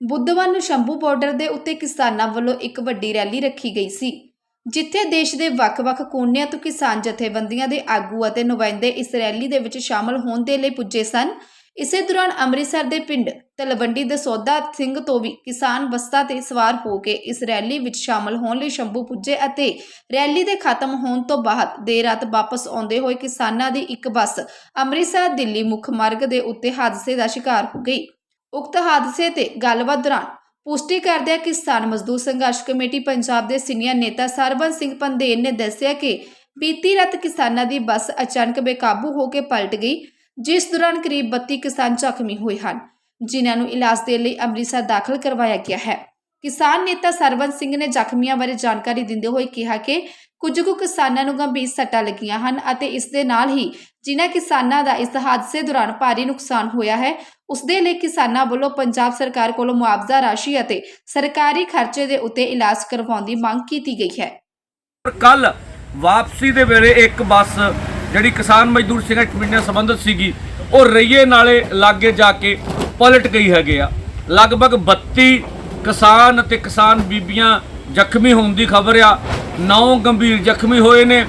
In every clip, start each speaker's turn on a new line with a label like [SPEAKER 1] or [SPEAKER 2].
[SPEAKER 1] ਬੁੱਧਵਾਰ ਨੂੰ ਸ਼ੰਭੂ ਬਾਰਡਰ ਦੇ ਉੱਤੇ ਕਿਸਾਨਾਂ ਵੱਲੋਂ ਇੱਕ ਵੱਡੀ ਰੈਲੀ ਰੱਖੀ ਗਈ ਸੀ, ਜਿੱਥੇ ਦੇਸ਼ ਦੇ ਵੱਖ-ਵੱਖ ਕੋਨਿਆਂ ਤੋਂ ਕਿਸਾਨ ਜਥੇਬੰਦੀਆਂ ਦੇ ਆਗੂ ਅਤੇ ਨੁਮਾਇੰਦੇ ਇਸ ਰੈਲੀ ਦੇ ਵਿੱਚ ਸ਼ਾਮਲ ਹੋਣ ਦੇ ਲਈ ਪੁੱਜੇ ਸਨ। ਇਸੇ ਦੌਰਾਨ ਅੰਮ੍ਰਿਤਸਰ ਦੇ ਪਿੰਡ ਤਲਵੰਡੀ ਦਸੌਦਾ ਸਿੰਘ ਤੋਂ ਵੀ ਕਿਸਾਨ ਬੱਸਾਂ ਤੇ ਸਵਾਰ ਹੋ ਕੇ ਇਸ ਰੈਲੀ ਵਿੱਚ ਸ਼ਾਮਲ ਹੋਣ ਲਈ ਸ਼ੰਭੂ ਪੁੱਜੇ ਅਤੇ ਰੈਲੀ ਦੇ ਖਤਮ ਹੋਣ ਤੋਂ ਬਾਅਦ ਦੇਰ ਰਾਤ ਵਾਪਸ ਆਉਂਦੇ ਹੋਏ ਕਿਸਾਨਾਂ ਦੀ ਇੱਕ ਬੱਸ ਅੰਮ੍ਰਿਤਸਰ ਦਿੱਲੀ ਮੁੱਖ ਮਾਰਗ ਦੇ ਉੱਤੇ ਹਾਦਸੇ ਦਾ ਸ਼ਿਕਾਰ ਹੋ ਗਈ। ਉਕਤ ਹਾਦਸੇ ਤੇ ਗੱਲਬਾਤ ਦੌਰਾਨ ਪੁਸ਼ਟੀ ਕਰਦਿਆਂ ਕਿਸਾਨ ਮਜ਼ਦੂਰ ਸੰਘਰਸ਼ ਕਮੇਟੀ ਪੰਜਾਬ ਦੇ ਸੀਨੀਅਰ ਨੇਤਾ ਸਰਬੰਸ ਸਿੰਘ ਪੰਦੇਰ ਨੇ ਦੱਸਿਆ ਕਿ ਬੀਤੀ ਰਾਤ ਕਿਸਾਨਾਂ ਦੀ ਬੱਸ ਅਚਾਨਕ ਬੇਕਾਬੂ ਹੋ ਕੇ ਪਲਟ ਗਈ, ਜਿਸ ਦੌਰਾਨ ਕਰੀਬ 32 ਕਿਸਾਨ ਜ਼ਖਮੀ ਹੋਏ ਹਨ, ਜਿਨ੍ਹਾਂ ਨੂੰ ਇਲਾਜ ਦੇ ਲਈ ਅੰਮ੍ਰਿਤਸਰ ਦਾਖਲ ਕਰਵਾਇਆ ਗਿਆ ਹੈ। ਕਿਸਾਨ ਨੇਤਾ ਸਰਬੰਸ ਸਿੰਘ ਨੇ ਜ਼ਖਮੀਆਂ ਬਾਰੇ ਜਾਣਕਾਰੀ ਦਿੰਦੇ ਹੋਏ ਕਿਹਾ ਕਿ ਕੁਝ ਕੁ ਕਿਸਾਨਾਂ ਨੂੰ ਗੰਭੀਰ ਸੱਟਾਂ ਲੱਗੀਆਂ ਹਨ ਅਤੇ ਇਸ ਦੇ ਨਾਲ ਹੀ ਜਿਨ੍ਹਾਂ ਕਿਸਾਨਾਂ ਦਾ ਇਸ ਹਾਦਸੇ ਦੌਰਾਨ ਭਾਰੀ ਨੁਕਸਾਨ ਹੋਇਆ ਹੈ, ਉਸ ਦੇ ਲਈ ਕਿਸਾਨਾਂ ਵੱਲੋਂ ਪੰਜਾਬ ਸਰਕਾਰ ਕੋਲੋਂ ਮੁਆਵਜ਼ਾ ਰਾਸ਼ੀ ਅਤੇ ਸਰਕਾਰੀ ਖਰਚੇ ਦੇ ਉੱਤੇ ਇਲਾਜ ਕਰਵਾਉਣ ਦੀ ਮੰਗ ਕੀਤੀ ਗਈ ਹੈ।
[SPEAKER 2] ਕੱਲ ਵਾਪਸੀ ਦੇ ਵੇਲੇ ਇੱਕ ਬੱਸ ਜਿਹੜੀ ਕਿਸਾਨ ਮਜ਼ਦੂਰ ਸੰਘਰਸ਼ ਕਮੇਟੀ ਨਾਲ ਸੰਬੰਧਿਤ ਸੀਗੀ, ਉਹ ਰਈਏ ਨਾਲੇ ਲਾਗੇ ਜਾ ਕੇ ਪਲਟ ਗਈ ਹੈਗੇ ਆ। ਲਗਭਗ 32 ਕਿਸਾਨ ਅਤੇ ਕਿਸਾਨ ਬੀਬੀਆਂ ਜ਼ਖਮੀ ਹੋਣ ਦੀ ਖਬਰ ਆ। ਨੌ ਗੰਭੀਰ ਜ਼ਖਮੀ ਹੋਏ ਨੇ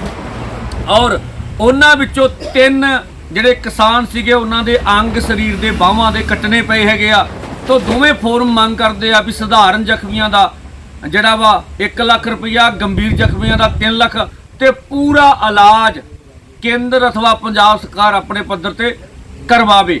[SPEAKER 2] ਔਰ ਉਹਨਾਂ ਵਿੱਚੋਂ ਤਿੰਨ ਜਿਹੜੇ ਕਿਸਾਨ ਸੀਗੇ, ਉਹਨਾਂ ਦੇ ਅੰਗ ਸਰੀਰ ਦੇ ਬਾਹਾਂ ਦੇ ਕੱਟਣੇ ਪਏ ਹੈਗੇ ਆ। ਤੋਂ ਦੋਵੇਂ ਫੋਰਮ ਮੰਗ ਕਰਦੇ ਆ ਵੀ ਸਧਾਰਨ ਜ਼ਖਮੀਆਂ ਦਾ ਜਿਹੜਾ ਵਾ 1 ਲੱਖ ਰੁਪਇਆ ਗੰਭੀਰ ਜ਼ਖਮੀਆਂ ਦਾ 3 ਲੱਖ ਤੇ ਪੂਰਾ ਇਲਾਜ ਕੇਂਦਰ ਅਥਵਾ ਪੰਜਾਬ ਸਰਕਾਰ ਆਪਣੇ ਪੱਧਰ ਤੇ ਕਰਵਾਵੇ।